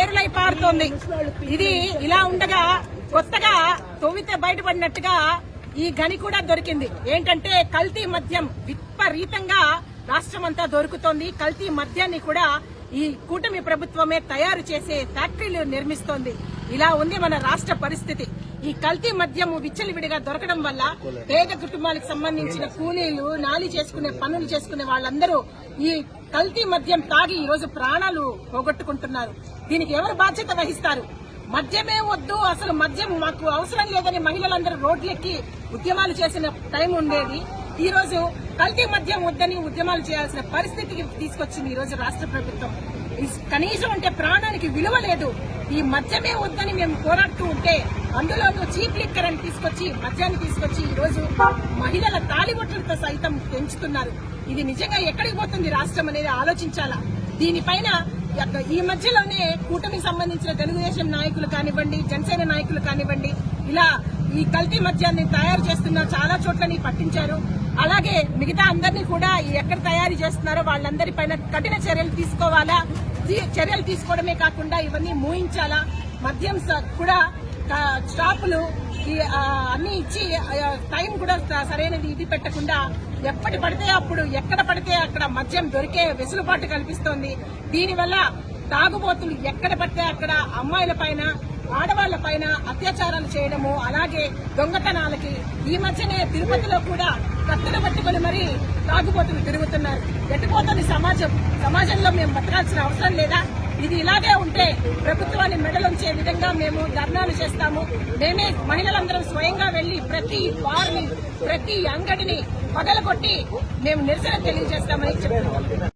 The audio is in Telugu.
ఏరులై పారుతోంది. ఇది ఇలా ఉండగా కొత్తగా తొవ్వితే బయటపడినట్టుగా ఈ గని కూడా దొరికింది. ఏంటంటే కల్తీ మద్యం విపరీతంగా రాష్ట్రం అంతా దొరుకుతోంది. కల్తీ మద్యాన్ని కూడా ఈ కూటమి ప్రభుత్వమే తయారు చేసే ఫ్యాక్టరీలు నిర్మిస్తోంది. ఇలా ఉంది మన రాష్ట్ర పరిస్థితి. ఈ కల్తీ మద్యము విచ్చలవిడిగా దొరకడం వల్ల పేద కుటుంబాలకు సంబంధించిన కూలీలు నాలి చేసుకునే పనులు చేసుకునే వాళ్ళందరూ ఈ కల్తీ మద్యం తాగి ఈ రోజు ప్రాణాలు పోగొట్టుకుంటున్నారు. దీనికి ఎవరు బాధ్యత వహిస్తారు? మద్యమే వద్దు అసలు మద్యం మాకు అవసరం లేదని మహిళలందరూ రోడ్లెక్కి ఉద్యమాలు చేసిన టైం ఉండేది. ఈ రోజు కల్తీ మద్యం వద్దని ఉద్యమాలు చేయాల్సిన పరిస్థితికి తీసుకొచ్చింది ఈ రోజు రాష్ట్ర ప్రభుత్వం. కనీసం అంటే ప్రాణానికి విలువ లేదు. ఈ మద్యమే వద్దని మేము పోరాడుతూ ఉంటే అందులోనూ చీప్ లిక్కర్ అని తీసుకొచ్చి మద్యాన్ని తీసుకొచ్చి ఈ రోజు మహిళల తాలిబొట్లతో సైతం పెంచుతున్నారు. ఇది నిజంగా ఎక్కడికి పోతుంది రాష్ట్రం అనేది ఆలోచించాలా? దీనిపైన ఈ మధ్యలోనే కూటమికి సంబంధించిన తెలుగుదేశం నాయకులు కానివ్వండి జనసేన నాయకులు కానివ్వండి ఇలా ఈ కల్తీ మద్యాన్ని తయారు చేస్తున్న చాలా చోట్లని పట్టించారు. అలాగే మిగతా అందరినీ కూడా ఎక్కడ తయారు చేస్తున్నారో వాళ్ళందరి పైన కఠిన చర్యలు తీసుకోవాలా? చర్యలు తీసుకోవడమే కాకుండా ఇవన్నీ మూయించాలా? మద్యం స- కూడా స్టాపులు అన్ని ఇచ్చి టైం కూడా స- సరైనది ఇది పెట్టకుండా ఎప్పటి పడితే అప్పుడు ఎక్కడ పడితే అక్కడ మద్యం దొరికే వెసులుబాటు కల్పిస్తోంది. దీనివల్ల తాగుబోతులు ఎక్కడ పడితే అక్కడ అమ్మాయిల పైన ఆడవాళ్ళ పైన అత్యాచారాలు చేయడము అలాగే దొంగతనాలకి ఈ మధ్యనే తిరుపతిలో కూడా కత్తులు పట్టుకొని మరి తాగుబోతులు తిరుగుతున్నారు. ఎట్టుపోతుంది సమాజం? సమాజంలో మేము బతకాల్సిన అవసరం లేదా? ఇది ఇలాగే ఉంటే ప్రభుత్వాన్ని మెడలుంచే విధంగా మేము ధర్నాలు చేస్తాము. మేమే మహిళలందరం స్వయంగా వెళ్ళి ప్రతి బార్ని ప్రతి అంగడిని పగలగొట్టి మేము నిరసన తెలియజేస్తామని చెప్పారు.